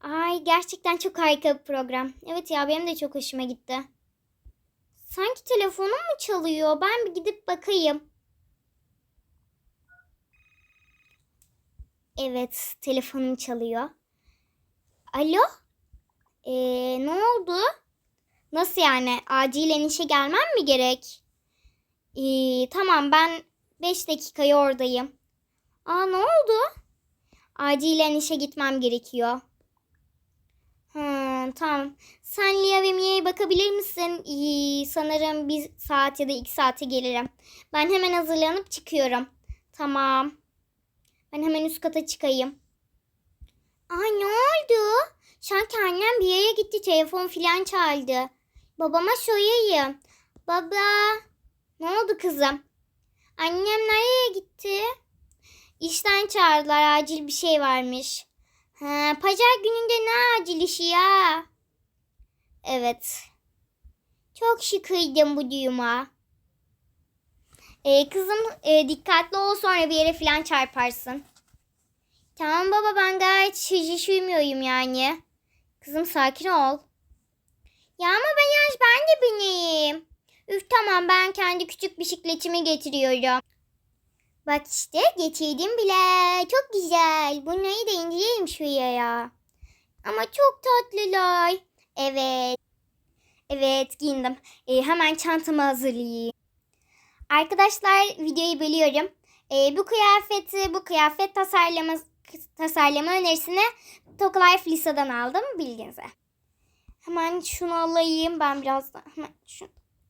Ay gerçekten çok harika bir program. Evet ya benim de çok hoşuma gitti. Sanki telefonum mu çalıyor? Ben bir gidip bakayım. Evet, telefonum çalıyor. Alo? Ee, ne oldu? Nasıl yani? Acilen işe gelmem mi gerek? Ee, tamam ben 5 dakikaya oradayım. Aa ne oldu? Acilen işe gitmem gerekiyor. Hmm, tamam. Sen Lia ve Mia'ya bakabilir misin? Ee, sanırım bir saat ya da iki saate gelirim. Ben hemen hazırlanıp çıkıyorum. Tamam. Ben hemen üst kata çıkayım. Ay ne oldu? Sanki annem bir yere gitti. Telefon filan çaldı. Babama sorayım. Baba. Ne oldu kızım? Annem nereye gitti? İşten çağırdılar. Acil bir şey varmış. Ha, pazar gününde ne acil işi ya? Evet. Çok şıkıydım bu düğüma. Ee, kızım e, dikkatli ol sonra bir yere falan çarparsın. Tamam baba ben gayet şiş uyumuyorum yani. Kızım sakin ol. Ya ama beyaz ben de bineyim. Üf tamam ben kendi küçük bisikletimi getiriyorum. Bak işte getirdim bile. Çok güzel. Bunları da indirelim şuraya ya. Ama çok tatlılar. Evet. Evet giyindim. Ee, hemen çantamı hazırlayayım. Arkadaşlar videoyu bölüyorum. Ee, bu kıyafeti, bu kıyafet tasarlama, tasarlama önerisini Tokalife Lisa'dan aldım bilginize. Hemen şunu alayım. Ben biraz da hemen şunu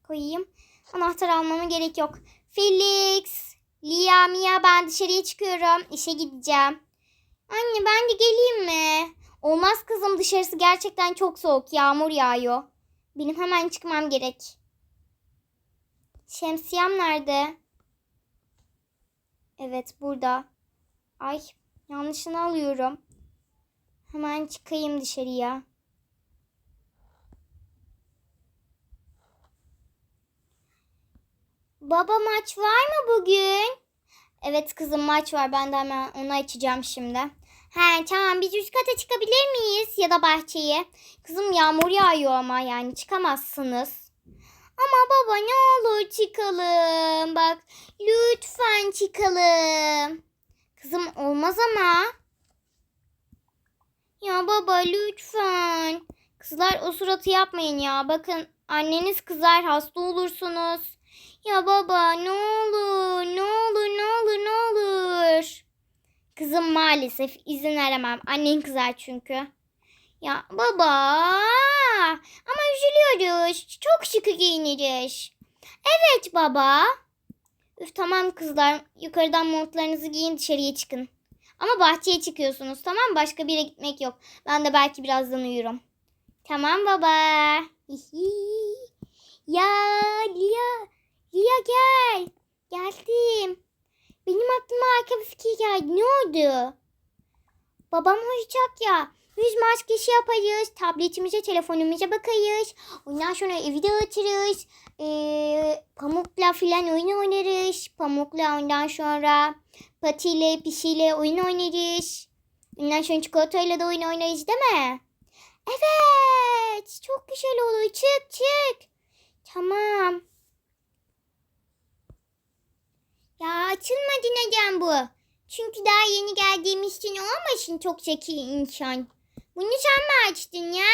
koyayım. Anahtar almama gerek yok. Felix, Lia, Mia ben dışarıya çıkıyorum. İşe gideceğim. Anne ben de geleyim mi? Olmaz kızım dışarısı gerçekten çok soğuk. Yağmur yağıyor. Benim hemen çıkmam gerek. Şemsiyem nerede? Evet burada. Ay yanlışını alıyorum. Hemen çıkayım dışarıya. Baba maç var mı bugün? Evet kızım maç var. Ben de hemen onu açacağım şimdi. He tamam biz üst kata çıkabilir miyiz? Ya da bahçeye. Kızım yağmur yağıyor ama yani çıkamazsınız. Ama baba ne olur çıkalım. Bak lütfen çıkalım. Kızım olmaz ama. Ya baba lütfen. Kızlar o suratı yapmayın ya. Bakın anneniz kızar hasta olursunuz. Ya baba ne olur ne olur ne olur ne olur. Kızım maalesef izin veremem. Annen kızar çünkü. Ya baba ama üzülüyoruz. Çok şıkı giyiniriz. Evet baba. Üf tamam kızlar yukarıdan montlarınızı giyin dışarıya çıkın. Ama bahçeye çıkıyorsunuz tamam Başka bir yere gitmek yok. Ben de belki birazdan uyurum. Tamam baba. Hihi. ya Lia. Lia gel. Geldim. Benim aklıma harika bir fikir geldi. Ne oldu? Babam uyuyacak ya. Yüz maskesi yaparız. Tabletimize, telefonumuza bakarız. Ondan sonra evi dağıtırız. Ee, pamukla filan oyun oynarız. Pamukla ondan sonra patiyle, pişiyle oyun oynarız. Ondan sonra çikolatayla da oyun oynarız değil mi? Evet. Çok güzel olur. Çık çık. Tamam. Ya açılmadı neden bu? Çünkü daha yeni geldiğimiz için olmasın çok zeki insan. Bunu sen mi açtın ya?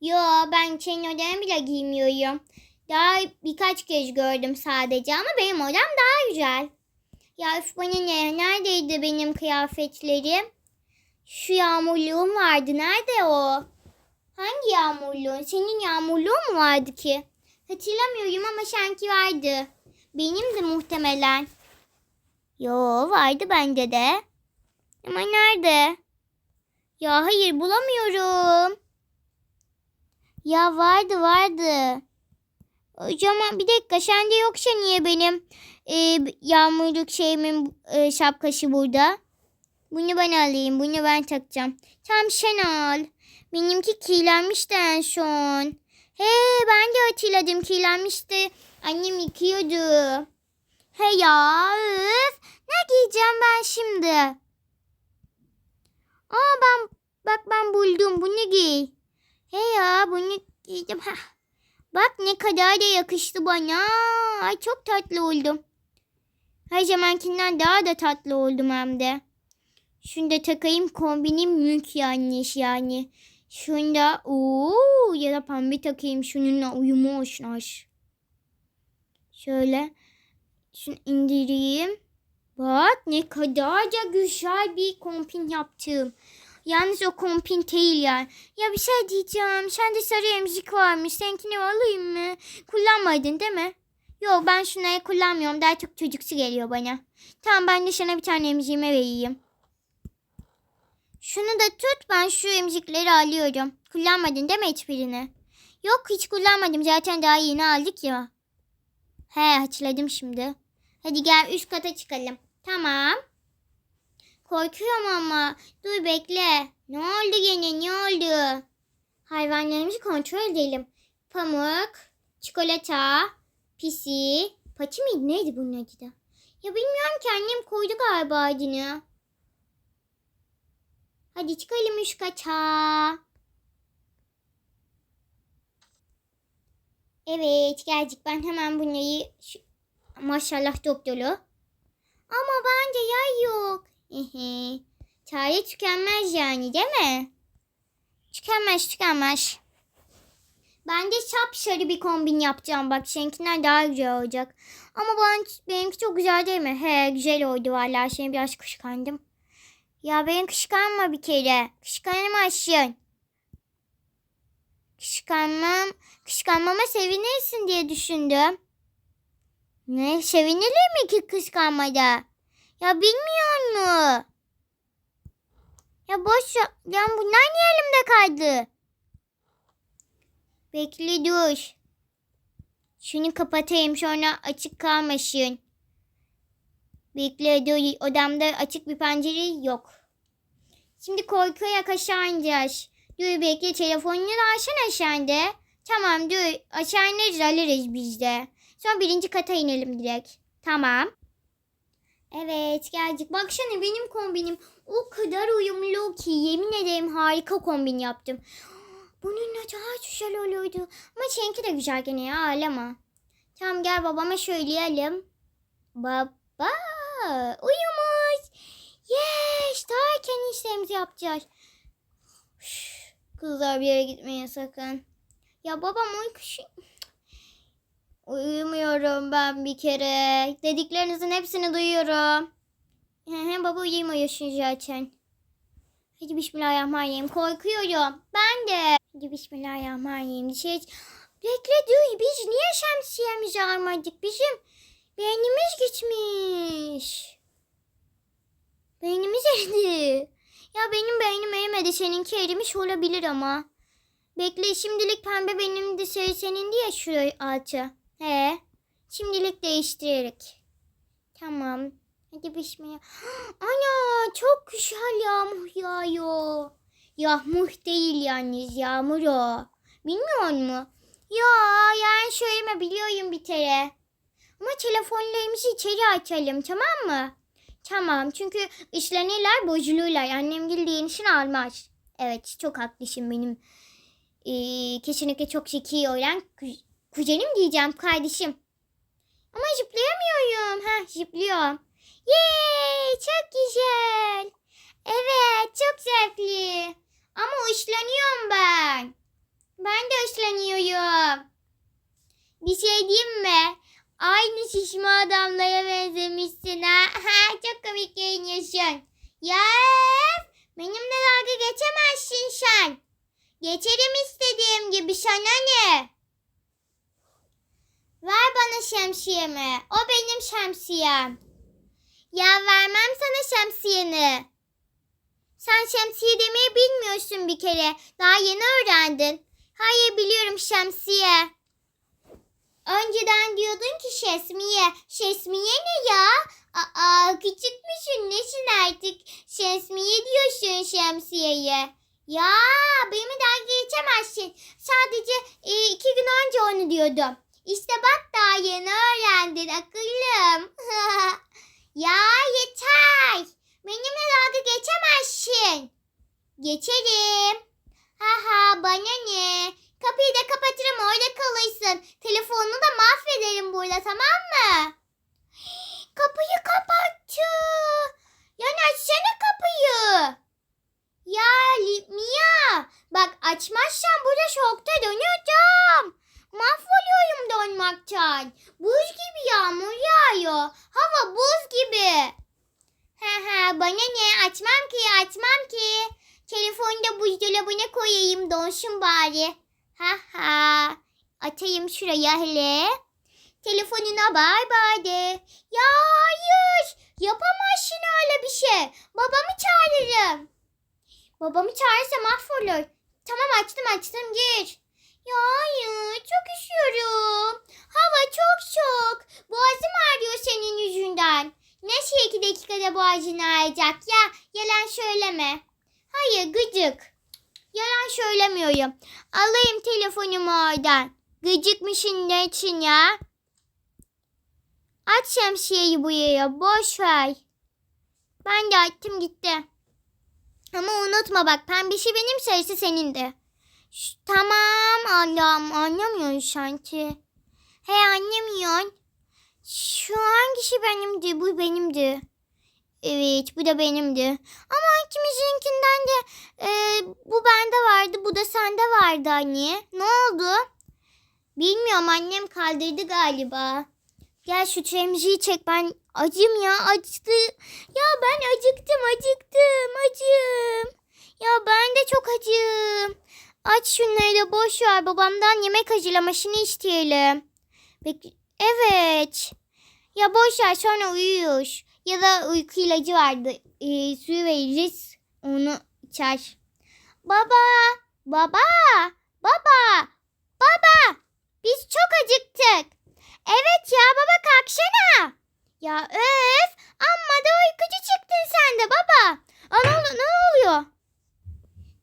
Yo ben senin odanı bile giymiyorum. Daha birkaç kez gördüm sadece ama benim odam daha güzel. Ya üf bana ne? Neredeydi benim kıyafetlerim? Şu yağmurluğum vardı. Nerede o? Hangi yağmurluğun? Senin yağmurluğun mu vardı ki? Hatırlamıyorum ama sanki vardı. Benim de muhtemelen. Yo vardı bende de. Ama nerede? Ya hayır bulamıyorum. Ya vardı vardı. Hocam bir dakika sende yoksa niye benim e, yağmurluk şeyimin e, şapkası burada? Bunu ben alayım. Bunu ben takacağım. Tamam sen al. Benimki kirlenmişti en son. He ben de hatırladım kirlenmişti. Annem yıkıyordu. He ya üf. Ne giyeceğim ben şimdi? Aa ben bak ben buldum bunu giy. He ya bunu giydim. Hah. Bak ne kadar da yakıştı bana. Ay çok tatlı oldum. Her zamankinden daha da tatlı oldum hem de. Şunu da takayım kombinim mülk yanlış yani. Şunu da ooo ya da pembe takayım şununla uyumu olsun hoş. Şöyle şunu indireyim. Bak ne kadar da güzel bir kombin yaptım. Yalnız o kombin değil yani. Ya bir şey diyeceğim. Sende sarı emzik varmış. Seninkini alayım mı? Kullanmadın değil mi? Yok ben şunları kullanmıyorum. Daha çok çocuksu geliyor bana. Tamam ben de sana bir tane emziğime vereyim. Şunu da tut ben şu emzikleri alıyorum. Kullanmadın değil mi hiçbirini? Yok hiç kullanmadım. Zaten daha yeni aldık ya. He hatırladım şimdi. Hadi gel üst kata çıkalım. Tamam. Korkuyorum ama. Dur bekle. Ne oldu gene ne oldu? Hayvanlarımızı kontrol edelim. Pamuk, çikolata, pisi, pati miydi neydi bunun adı da? Ya bilmiyorum ki annem koydu galiba adını. Hadi çıkalım üst kata. Evet geldik ben hemen bunları şu- maşallah dop dolu. Ama bence yay yok. Çare tükenmez yani değil mi? Tükenmez tükenmez. Ben de şapşarı bir kombin yapacağım. Bak seninkinden daha güzel olacak. Ama ben, benimki çok güzel değil mi? He güzel oldu vallahi. Seni biraz kıskandım. Ya beni kıskanma bir kere. Kıskanamazsın. Kıskanmam. Kıskanmama sevinirsin diye düşündüm. Ne? Sevinilir mi ki kıskanmada? Ya bilmiyor mu? Ya boş. Ya bunlar niye elimde kaldı? Bekle dur. Şunu kapatayım sonra açık kalmasın. Bekle dur. Odamda açık bir pencere yok. Şimdi korkuya aşağı ineceğiz. Dur bekle telefonunu açsana sen de. Tamam dur aşağı ineriz alırız biz de. Sonra birinci kata inelim direkt. Tamam. Evet geldik. Baksana benim kombinim o kadar uyumlu ki yemin ederim harika kombin yaptım. Bununla daha güzel olurdu. Ama seninki de güzel gene ya ağlama. Tamam gel babama söyleyelim. Baba uyumuş. Yes daha erken işlerimizi yapacağız. Kızlar bir yere gitmeyin sakın. Ya babam uykuş... Uyumuyorum ben bir kere. Dediklerinizin hepsini duyuyorum. He baba uyumuyorsun zaten. Hadi bismillahirrahmanirrahim. Korkuyorum. Ben de. Hadi bismillahirrahmanirrahim. Şey... Bekle dur. Biz niye şemsiyemizi almadık? Bizim beynimiz gitmiş. Beynimiz eridi. Ya benim beynim erimedi. Seninki erimiş olabilir ama. Bekle şimdilik pembe benim de şey senin diye şu altı. He. Şimdilik değiştirerek. Tamam. Hadi bismillah. Ana çok güzel yağmur yağıyor. Yağmur değil yalnız yağmur o. Bilmiyor musun? Ya yani söyleme biliyorum bir kere. Ama telefonlarımızı içeri açalım tamam mı? Tamam çünkü işlenirler bozulurlar. Annem bildiğin için almaz. Evet çok haklısın benim. Ee, kesinlikle çok zeki olan kuzenim diyeceğim kardeşim. Ama zıplayamıyorum. Ha zıplıyorum. Yay çok güzel. Evet çok zevkli. Ama ışlanıyorum ben. Ben de ışlanıyorum. Bir şey diyeyim mi? Aynı şişme adamlara benzemişsin ha. ha çok komik giyiniyorsun. Ya benimle dalga geçemezsin sen. Geçerim istediğim gibi sana ne? Ver bana şemsiyemi. O benim şemsiyem. Ya vermem sana şemsiyeni. Sen şemsiye demeyi bilmiyorsun bir kere. Daha yeni öğrendin. Hayır biliyorum şemsiye. Önceden diyordun ki şesmiye. Şesmiye ne ya? Aa küçükmüşsün nesin artık? Şesmiye diyorsun şemsiyeye. Ya benimle dalga geçemezsin. Sadece e, iki gün önce onu diyordum. İşte bak daha yeni öğrendin akıllım. ya yeter. Benimle dalga geçemezsin. Geçerim. Haha bana ne? Kapıyı da kapatırım orada kalırsın. Telefonunu da mahvederim burada tamam mı? Kapıyı kapattı. Yani açsana kapıyı. Ya Li- Mia bak açmazsan burada şokta döneceğim. Mahvoluyorum donmaktan. Buz gibi yağmur yağıyor. Hava buz gibi. He he bana ne açmam ki açmam ki. Telefonu da buzdolabına koyayım donsun bari. Ha ha. Atayım şuraya hele. Telefonuna bay bay de. Ya hayır. Yapamazsın öyle bir şey. Babamı çağırırım. Babamı çağırırsa mahvolur. Tamam açtım açtım gir. Ya hayır çok üşüyorum. Hava çok soğuk. Boğazım ağrıyor senin yüzünden. Nasıl iki dakikada ağrıyacak ya? Yalan söyleme. Hayır gıcık. Yalan söylemiyorum. Alayım telefonumu oradan. Gıcıkmışın ne için ya? Aç şemsiyeyi bu yere. Boş ver. Ben de attım gitti. Ama unutma bak pembişi benim sarısı senin de. Tamam Allah'ım anlamıyorsun sanki. He anlamıyorsun. Şu hangisi benimdi? Bu benimdi. Evet bu da benimdi. Ama ikimizinkinden de e, bu bende vardı bu da sende vardı anne. Ne oldu? Bilmiyorum annem kaldırdı galiba. Gel şu temizliği çek ben acım ya acıdı. Ya ben acıktım acıktım acım. Ya ben de çok acım. Aç şunları da boş ver babamdan yemek hazırlamasını isteyelim. Peki, evet. Ya boş ver sonra uyuyor. Ya da uyku ilacı vardı. Ee, suyu veririz. Onu içer. Baba. Baba. Baba. Baba. Biz çok acıktık. Evet ya baba kalksana. Ya öf. Amma da uykucu çıktın sen de baba. Aa, ne, oluyor?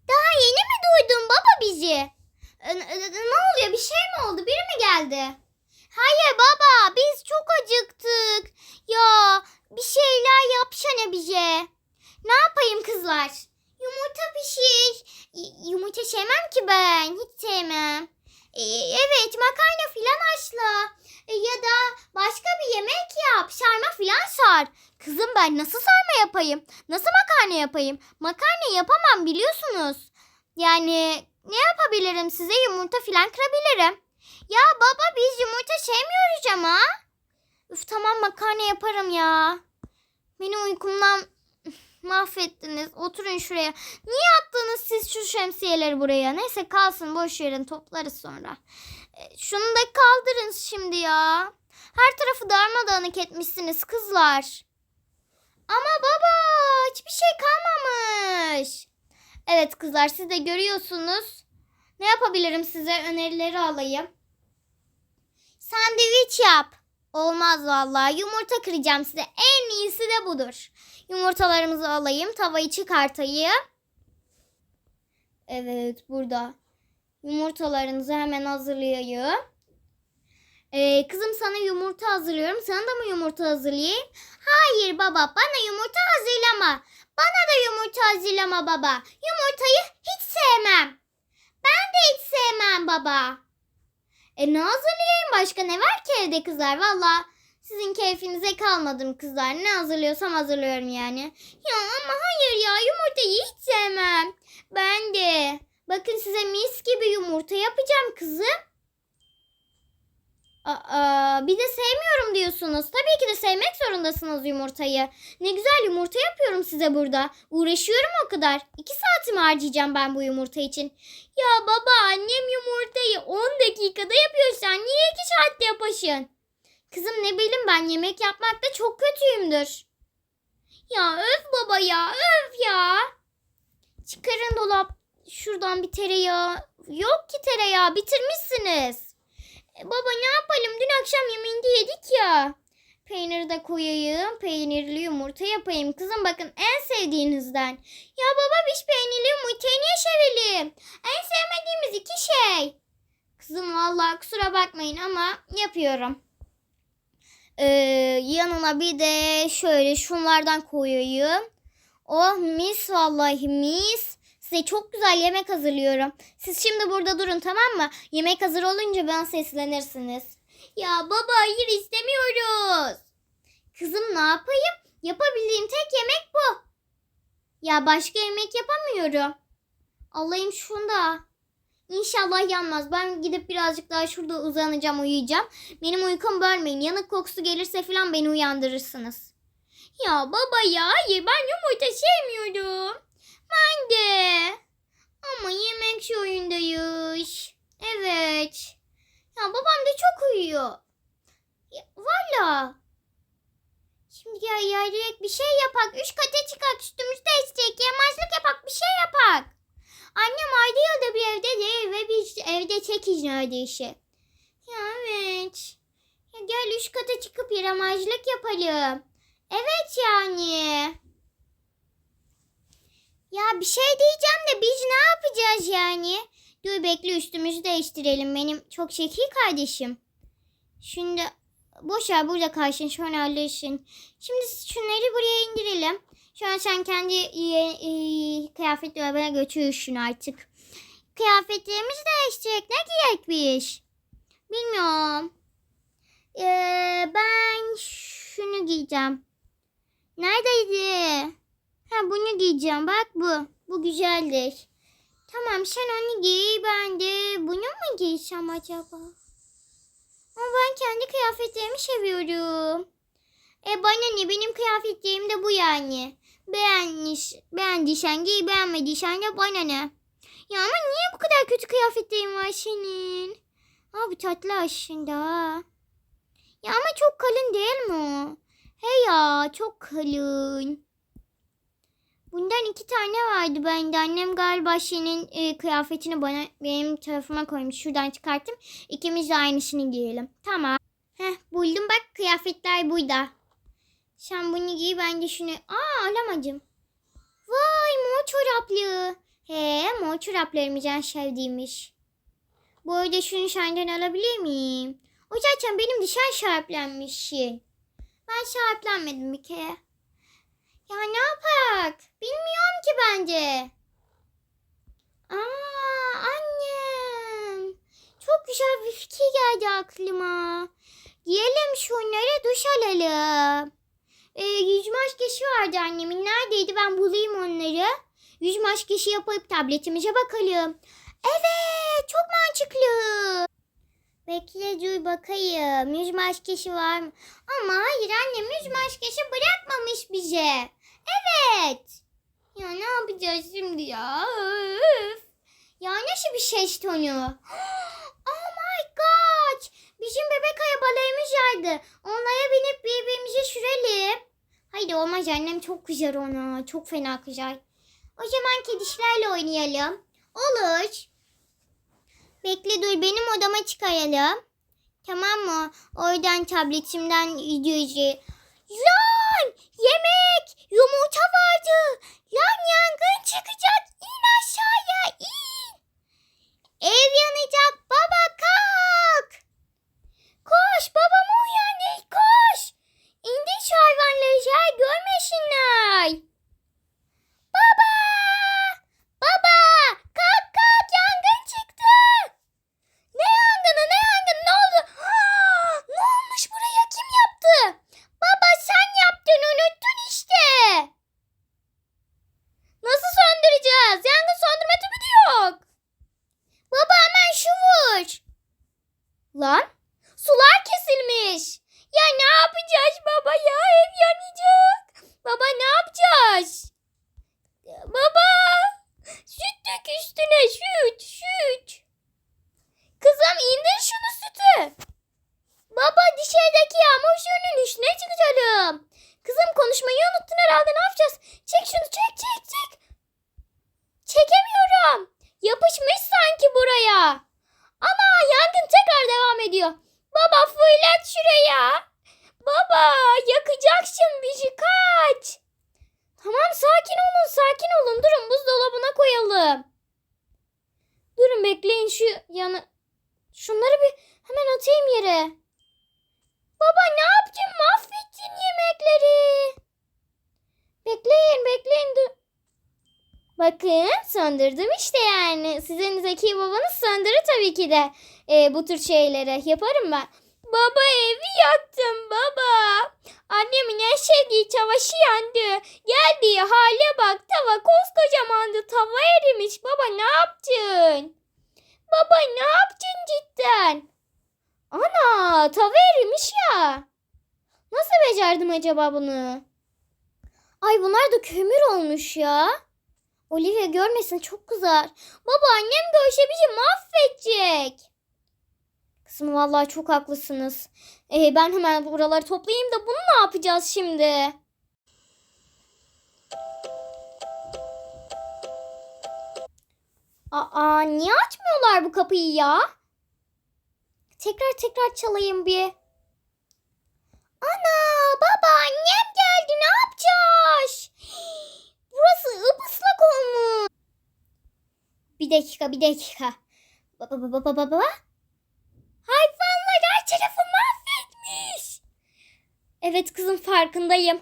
Daha yeni mi duydun baba bizi? E, e, Ne oluyor bir şey mi oldu? Biri mi geldi? Hayır baba biz çok acıktık. Ya bir şeyler yapsana bize. Ne yapayım kızlar? Yumurta pişir. Y- Yumurta sevmem ki ben. Hiç sevmem. E, Evet makarna filan haşla. E, Ya da başka bir yemek yap. Sarma filan sar. Kızım ben nasıl sarma yapayım? Nasıl makarna yapayım? Makarna yapamam biliyorsunuz. Yani ne yapabilirim size? Yumurta filan kırabilirim. Ya baba biz yumurta sevmiyoruz ama. Üf tamam makarna yaparım ya. Beni uykumdan mahvettiniz. Oturun şuraya. Niye attınız siz şu şemsiyeleri buraya? Neyse kalsın boş verin toplarız sonra. E, şunu da kaldırın şimdi ya. Her tarafı darmadağınık etmişsiniz kızlar. Ama baba hiçbir şey kalmamış. Evet kızlar siz de görüyorsunuz. Ne yapabilirim size önerileri alayım. Sandviç yap. Olmaz vallahi. Yumurta kıracağım size. En iyisi de budur. Yumurtalarımızı alayım. Tavayı çıkartayım. Evet burada. Yumurtalarınızı hemen hazırlayayım. Ee, kızım sana yumurta hazırlıyorum. Sana da mı yumurta hazırlayayım? Hayır baba bana yumurta hazırlama. Bana da yumurta hazırlama baba. Yumurtayı hiç sevmem. Ben de hiç sevmem baba. E ne hazırlayayım başka ne var ki evde kızlar valla. Sizin keyfinize kalmadım kızlar. Ne hazırlıyorsam hazırlıyorum yani. Ya ama hayır ya yumurtayı hiç sevmem. Ben de. Bakın size mis gibi yumurta yapacağım kızım. Bir de sevmiyorum diyorsunuz. Tabii ki de sevmek zorundasınız yumurtayı. Ne güzel yumurta yapıyorum size burada. Uğraşıyorum o kadar. İki saatimi harcayacağım ben bu yumurta için. Ya baba annem yumurtayı 10 dakikada yapıyor. Sen niye iki saatte yapasın? Kızım ne bileyim ben yemek yapmakta çok kötüyümdür. Ya öf baba ya öf ya. Çıkarın dolap şuradan bir tereyağı. Yok ki tereyağı bitirmişsiniz. E, baba ne yapalım dün akşam yemeğinde yedik ya. Peyniri de koyayım. Peynirli yumurta yapayım. Kızım bakın en sevdiğinizden. Ya baba biz peynirli yumurtayı niye sevelim? En sevmediğimiz iki şey. Kızım vallahi kusura bakmayın ama yapıyorum. Ee, yanına bir de şöyle şunlardan koyayım. Oh mis vallahi mis. Size çok güzel yemek hazırlıyorum. Siz şimdi burada durun tamam mı? Yemek hazır olunca ben seslenirsiniz. Ya baba hayır istemiyoruz. Kızım ne yapayım? Yapabildiğim tek yemek bu. Ya başka yemek yapamıyorum. Alayım şunu da. İnşallah yanmaz. Ben gidip birazcık daha şurada uzanacağım, uyuyacağım. Benim uykumu bölmeyin. Yanık kokusu gelirse falan beni uyandırırsınız. Ya baba ya, hayır ben yumurta sevmiyorum. Ben de. Ama yemek şoyundayız. Evet. Ya babam da çok uyuyor. Ya, Valla. Şimdi ya yaylayak bir şey yapak. Üç kata çıkak üstümüzde istek. Yamazlık yapak bir şey yapak. Annem ayda yılda bir evde değil ve biz evde tekiz neredeyse. Ya evet. Ya gel üst kata çıkıp yaramazlık yapalım. Evet yani. Ya bir şey diyeceğim de biz ne yapacağız yani? Dur bekle üstümüzü değiştirelim benim çok şekil kardeşim. Şimdi boş ver burada kalsın şöyle halletsin. Şimdi şunları buraya indirelim. An sen kendi e, e, kıyafet dolabına götürürsün artık. Kıyafetlerimizi değiştirek ne giyek biz? Bilmiyorum. Ee, ben şunu giyeceğim. Neredeydi? Ha bunu giyeceğim. Bak bu. Bu güzeldir. Tamam sen onu giy. Ben de bunu mu giysem acaba? Ama ben kendi kıyafetlerimi seviyorum. E bana ne benim kıyafetlerim de bu yani. Beğenmiş, beğendiysen giy beğenmediysen de bana ne. Ya ama niye bu kadar kötü kıyafetlerin var senin? Abi tatlı aslında. Ya ama çok kalın değil mi o? He ya çok kalın. Bundan iki tane vardı bende. Annem galiba senin e, kıyafetini bana benim tarafıma koymuş. Şuradan çıkarttım. İkimiz de aynısını giyelim. Tamam. Heh buldum bak kıyafetler burada. Sen bunu giy ben de şunu. Aa alamadım. Vay mor çoraplı. He mor çoraplarımız en sevdiğimiz. Bu arada şunu senden alabilir miyim? O benim dışarı şaraplanmışsın. Ben şaraplanmadım bir kere. Ya ne yapak? Bilmiyorum ki bence. Aa annem. Çok güzel bir fikir geldi aklıma. Giyelim şunları duş alalım. Ee, yüz maskesi vardı annemin. Neredeydi ben bulayım onları. Yüz maskesi yapıp tabletimize bakalım. Evet çok mantıklı. Bekle dur bakayım. Yüz maskesi var mı? Ama hayır annem yüz maskesi bırakmamış bize. Evet. Ya ne yapacağız şimdi ya? Öf. Ya nasıl bir ses tonu? Oh my god. Bizim bebek arabalarımız vardı. Onlara binip birbirimize sürelim. Haydi olmaz annem çok güzel ona. Çok fena güzel. O zaman kedişlerle oynayalım. Olur. Bekle dur benim odama çıkaralım. Tamam mı? Oradan tabletimden videoyu. Lan! Yemek! Yumurta vardı. Lan yangın çıkacak. İn aşağıya in. Ev yanacak. Baba kalk. Koş babamı uyandır koş. İndir şu hayvanları ya görmesinler. Baba! Baba! Kalk kalk yangın çıktı. Ne yangını ne yangını ne oldu? Ha, ne olmuş buraya kim yaptı? Baba sen yaptın unuttun işte. Nasıl söndüreceğiz? Yangın söndürme tüpü de yok. Baba hemen şu vur. Lan sular kesilmiş. Ya ne yapacağız baba ya ev yanacak. Baba ne yapacağız? Baba süt dök üstüne süt süt. Kızım indir şunu sütü. Baba dışarıdaki yağmur suyunun üstüne çıkalım. Kızım konuşmayı unuttun herhalde ne yapacağız? Çek şunu çek çek çek. Çekemiyorum. Yapışmış sanki buraya. Ana yangın tekrar devam ediyor. Baba fırlat şuraya. Baba yakacaksın bizi kaç. Tamam sakin olun sakin olun. Durun buzdolabına koyalım. Durun bekleyin şu yanı. Şunları bir hemen atayım yere. Baba ne yaptın? Mahvettin yemekleri. Bekleyin bekleyin. Dur. Bakın söndürdüm işte yani. Sizin zeki babanız söndürür tabii ki de e, bu tür şeyleri. Yaparım ben. Baba evi yaktım baba. Annemin en sevdiği çavaşı yandı. Geldiği hale bak tava koskocamandı tava erimiş. Baba ne yaptın? Baba ne yaptın cidden? Ana tava erimiş ya. Nasıl becerdim acaba bunu? Ay bunlar da kömür olmuş ya. Olivia görmesin çok kızar. Baba annem görse bizi mahvedecek. Kızım vallahi çok haklısınız. Ee, ben hemen buraları toplayayım da bunu ne yapacağız şimdi? Aa niye açmıyorlar bu kapıyı ya? Tekrar tekrar çalayım bir. Ana baba annem geldi ne yapacağız? Burası ıpıslak olmuş. Bir dakika bir dakika. Baba baba baba baba. Hayvanlar her tarafı mahvetmiş. Evet kızım farkındayım.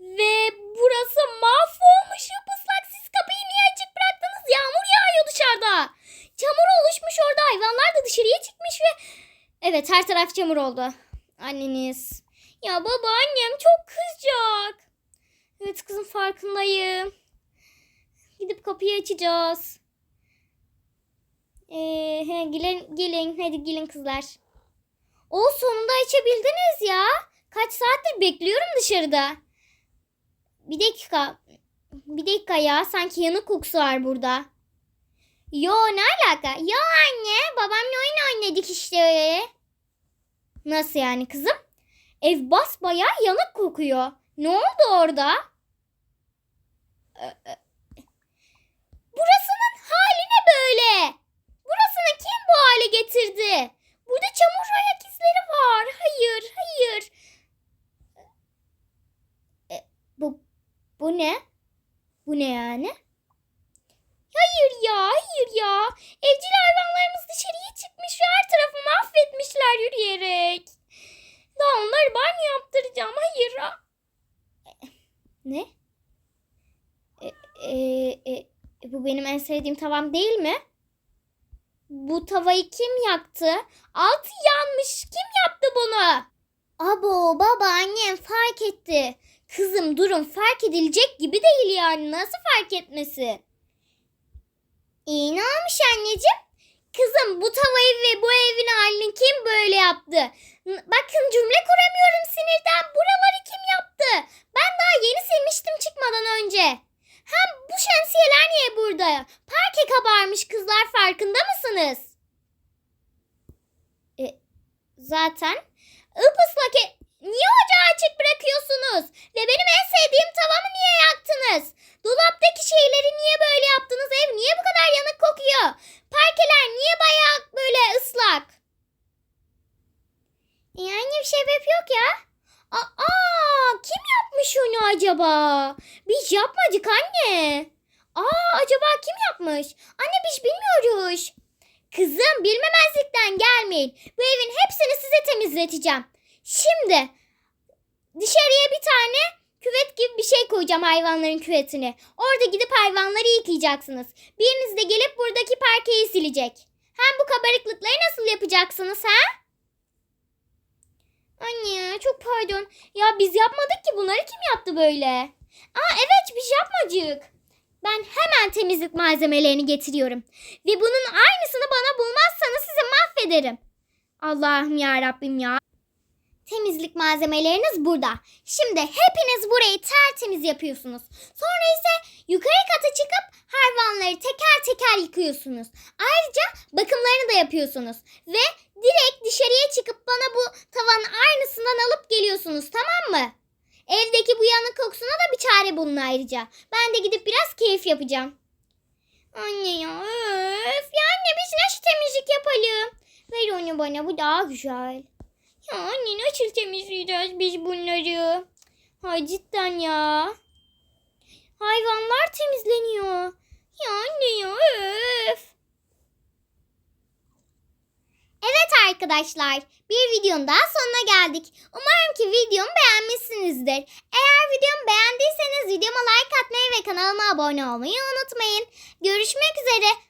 Ve burası mahvolmuş ıpıslak. Siz kapıyı niye açık bıraktınız? Yağmur yağıyor dışarıda. Çamur oluşmuş orada. Hayvanlar da dışarıya çıkmış ve... Evet her taraf çamur oldu. Anneniz. Ya baba annem çok kızacak. Evet kızım farkındayım. Gidip kapıyı açacağız. Ee, gelin, gelin. Hadi gelin kızlar. O sonunda açabildiniz ya. Kaç saattir bekliyorum dışarıda. Bir dakika. Bir dakika ya. Sanki yanık kokusu var burada. Yo ne alaka? Yo anne. Babamla oyun oynadık işte. Nasıl yani kızım? Ev basbayağı yanık kokuyor. Ne oldu orada? E, Burasının hali ne böyle? Burasını kim bu hale getirdi? Burada çamur ayak izleri var. Hayır, hayır. E, bu bu ne? Bu ne yani? Hayır ya, hayır ya. Evcil hayvanlarımız dışarıya çıkmış ve her tarafı mahvetmişler yürüyerek. Daha onları banyo yaptıracağım. Hayır. a- Ne? E, e, e, bu benim en sevdiğim tavam değil mi? Bu tavayı kim yaktı? Altı yanmış. Kim yaptı bunu? Abo baba annem fark etti. Kızım durum fark edilecek gibi değil yani. Nasıl fark etmesin? İyi ne olmuş anneciğim? Kızım bu tavayı ve bu evin halini kim böyle yaptı? Bakın cümle kuramıyorum sinirden. Buraları kim yaptı? Ben daha yeni silmiştim çıkmadan önce. Hem bu şemsiyeler niye burada? Parke kabarmış kızlar farkında mısınız? E, zaten ıpıslak e- Niye ocağı açık bırakıyorsunuz? Ve benim en sevdiğim tavamı niye yaktınız? Dolaptaki şeyleri niye böyle yaptınız? Ev niye bu kadar yanık kokuyor? Parkeler niye bayağı böyle ıslak? Yani bir sebep yok ya. Aa, kim yapmış onu acaba? Biz yapmadık anne. Aa, acaba kim yapmış? Anne biz bilmiyoruz. Kızım bilmemezlikten gelmeyin. Bu evin hepsini size temizleteceğim. Şimdi dışarıya bir tane küvet gibi bir şey koyacağım hayvanların küvetini. Orada gidip hayvanları yıkayacaksınız. Biriniz de gelip buradaki parkeyi silecek. Hem bu kabarıklıkları nasıl yapacaksınız ha? Anne çok pardon. Ya biz yapmadık ki bunları kim yaptı böyle? Aa evet biz yapmadık. Ben hemen temizlik malzemelerini getiriyorum. Ve bunun aynısını bana bulmazsanız sizi mahvederim. Allah'ım ya Rabbim ya. Temizlik malzemeleriniz burada. Şimdi hepiniz burayı tertemiz yapıyorsunuz. Sonra ise yukarı kata çıkıp hayvanları teker teker yıkıyorsunuz. Ayrıca bakımlarını da yapıyorsunuz. Ve direkt dışarıya çıkıp bana bu tavanın aynısından alıp geliyorsunuz tamam mı? Evdeki bu yanık kokusuna da bir çare bulun ayrıca. Ben de gidip biraz keyif yapacağım. Anne ya öf. Ya anne biz nasıl temizlik yapalım? Ver onu bana bu daha güzel. Ya anne nasıl temizleyeceğiz biz bunları? Hay cidden ya. Hayvanlar temizleniyor. Ya anne ya öf. Evet arkadaşlar. Bir videonun daha sonuna geldik. Umarım ki videomu beğenmişsinizdir. Eğer videomu beğendiyseniz videoma like atmayı ve kanalıma abone olmayı unutmayın. Görüşmek üzere.